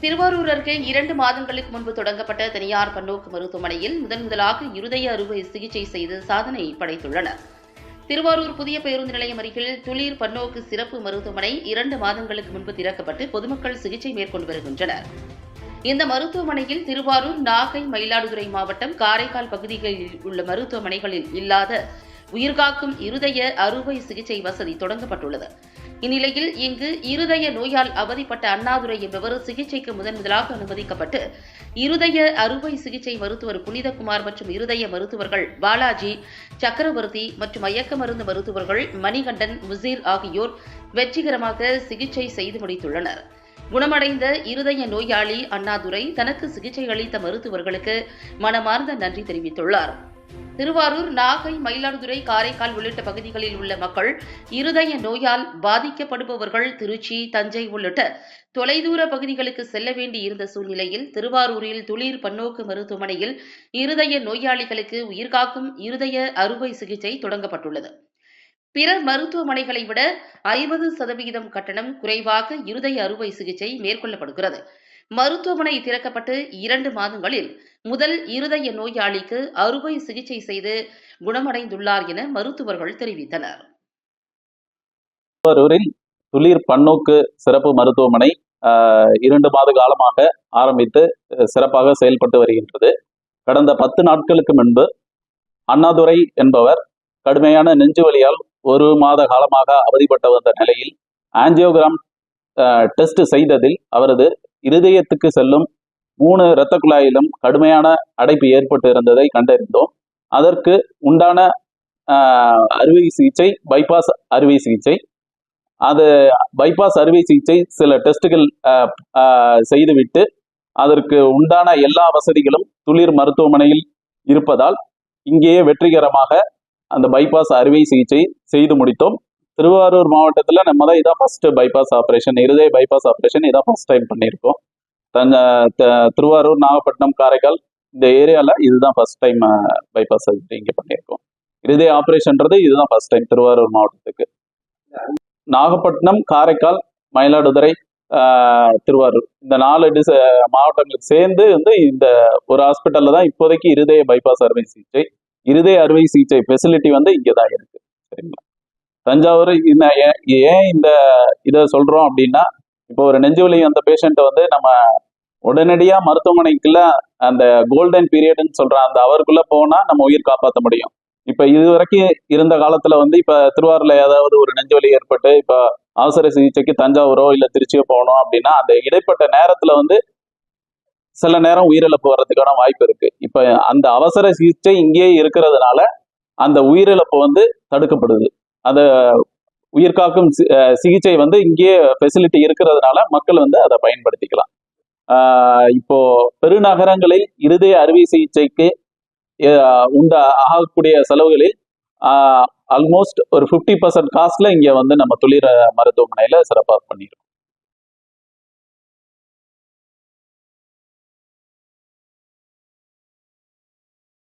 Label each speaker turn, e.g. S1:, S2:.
S1: திருவாரூர் அருகே இரண்டு மாதங்களுக்கு முன்பு தொடங்கப்பட்ட தனியார் பன்னோக்கு மருத்துவமனையில் முதன் முதலாக இருதய அறுவை சிகிச்சை செய்து சாதனை படைத்துள்ளனர். திருவாரூர் புதிய பேருந்து நிலையம் அருகில் துளிர் பன்னோக்கு சிறப்பு மருத்துவமனை இரண்டு மாதங்களுக்கு முன்பு திறக்கப்பட்டு பொதுமக்கள் சிகிச்சை மேற்கொண்டு வருகின்றனர். இந்த மருத்துவமனையில் திருவாரூர் நாகை மயிலாடுதுறை மாவட்டம் காரைக்கால் பகுதிகளில் உள்ள மருத்துவமனைகளில் இல்லாத உயிர்காக்கும் இருதய அறுவை சிகிச்சை வசதி தொடங்கப்பட்டுள்ளது. இந்நிலையில் இங்கு இருதய நோயால் அவதிப்பட்ட அண்ணாதுரை என்பவர் சிகிச்சைக்கு முதன் முதலாக அனுமதிக்கப்பட்டு இருதய அறுவை சிகிச்சை மருத்துவர் புனிதகுமார் மற்றும் இருதய மருத்துவர்கள் பாலாஜி சக்கரவர்த்தி மற்றும் மயக்க மருந்து மருத்துவர்கள் மணிகண்டன் முசீர் ஆகியோர் வெற்றிகரமாக சிகிச்சை செய்து முடித்துள்ளனர். குணமடைந்த இருதய நோயாளி அண்ணாதுரை தனக்கு சிகிச்சை அளித்த மருத்துவர்களுக்கு மனமார்ந்த நன்றி தெரிவித்துள்ளார். திருவாரூர் நாகை மயிலாடுதுறை காரைக்கால் உள்ளிட்ட பகுதிகளில் உள்ள மக்கள் இருதய நோயால் பாதிக்கப்படுபவர்கள் திருச்சி தஞ்சை உள்ளிட்ட தொலைதூர பகுதிகளுக்கு செல்ல வேண்டி இருந்த சூழ்நிலையில் திருவாரூரில் துளிர் பன்னோக்கு மருத்துவமனையில் இருதய நோயாளிகளுக்கு உயிர்காக்கும் இருதய அறுவை சிகிச்சை தொடங்கப்பட்டுள்ளது. பிற மருத்துவமனைகளை விட ஐம்பது சதவிகிதம் கட்டணம் குறைவாக இருதய அறுவை சிகிச்சை மேற்கொள்ளப்படுகிறது. மருத்துவமனை திறக்கப்பட்டு இரண்டு மாதங்களில் முதல் இருதய நோயாளிக்கு அறுவை சிகிச்சை செய்து குணமடைந்துள்ளார் என மருத்துவர்கள் தெரிவித்தனர்.
S2: துளிர் பன்னோக்கு சிறப்பு மருத்துவமனை இரண்டு மாத காலமாக ஆரம்பித்து சிறப்பாக செயல்பட்டு வருகின்றது. கடந்த பத்து நாட்களுக்கு முன்பு அண்ணாதுரை என்பவர் கடுமையான நெஞ்சு வலியால் ஒரு மாத காலமாக அவதிப்பட்டு வந்த நிலையில் ஆஞ்சியோகிராம் டெஸ்ட் செய்ததில் அவரது இருதயத்துக்கு செல்லும் மூணு இரத்த குழாயிலும் கடுமையான அடைப்பு ஏற்பட்டு இருந்ததை கண்டறிந்தோம். அதற்கு உண்டான அறுவை சிகிச்சை பைபாஸ் அறுவை சிகிச்சை. அது பைபாஸ் அறுவை சிகிச்சை சில டெஸ்ட்டுகள் செய்துவிட்டு அதற்கு உண்டான எல்லா வசதிகளும் துளிர் மருத்துவமனையில் இருப்பதால் இங்கேயே வெற்றிகரமாக அந்த பைபாஸ் அறுவை சிகிச்சை செய்து முடித்தோம். திருவாரூர் மாவட்டத்தில் நம்ம தான் இதான் ஃபர்ஸ்ட் பைபாஸ் ஆப்ரேஷன் இருதய பைபாஸ் ஆப்ரேஷன் இதான் ஃபர்ஸ்ட் டைம் பண்ணியிருக்கோம். தஞ்ச த- திருவாரூர் நாகப்பட்டினம் காரைக்கால் இந்த ஏரியாவில் இதுதான் ஃபர்ஸ்ட் டைம் பைபாஸ் இங்கே பண்ணியிருக்கோம். இருதய ஆப்ரேஷன்றது இதுதான் ஃபர்ஸ்ட் டைம் திருவாரூர் மாவட்டத்துக்கு. நாகப்பட்டினம் காரைக்கால் மயிலாடுதுறை திருவாரூர் இந்த நாலு டிச மாவட்டங்களுக்கு சேர்ந்து வந்து இந்த ஒரு ஹாஸ்பிட்டலில் தான் இப்போதைக்கு இருதய பைபாஸ் அறுவை சிகிச்சை இருதய அறுவை சிகிச்சை ஃபெசிலிட்டி வந்து இங்கே தான் இருக்கு. தஞ்சாவூர் ஏன் ஏன் இந்த இதை சொல்றோம் அப்படின்னா இப்போ ஒரு நெஞ்சுவலி அந்த பேஷண்ட்டை வந்து நம்ம உடனடியா மருத்துவமனைக்குள்ள அந்த கோல்டன் பீரியட்னு சொல்ற அந்த அவருக்குள்ள போனா நம்ம உயிர் காப்பாற்ற முடியும். இப்ப இது வரைக்கும் இருந்த காலத்துல வந்து இப்ப திருவாரூர்ல ஏதாவது ஒரு நெஞ்சுவலி ஏற்பட்டு இப்ப அவசர சிகிச்சைக்கு தஞ்சாவூரோ இல்ல திருச்சியோ போகணும் அப்படின்னா அந்த இடைப்பட்ட நேரத்துல வந்து சில நேரம் உயிரிழப்பு வர்றதுக்கான வாய்ப்பு இருக்கு. இப்ப அந்த அவசர சிகிச்சை இங்கேயே இருக்கிறதுனால அந்த உயிரிழப்பு வந்து தடுக்கப்படுது. அந்த உயிர்காக்கும் சிகிச்சை வந்து இங்கேயே ஃபெசிலிட்டி இருக்கிறதுனால மக்கள் வந்து அதை பயன்படுத்திக்கலாம். இப்போ பெருநகரங்களில் இருதய அறுவை சிகிச்சைக்கு உண்ட ஆகக்கூடிய செலவுகளில் ஆல்மோஸ்ட் ஒரு ஃபிஃப்டி பர்சன்ட் காஸ்ட்ல இங்கே வந்து நம்ம துளிர மருத்துவமனையில சிறப்பாக பண்ணியிருக்கோம்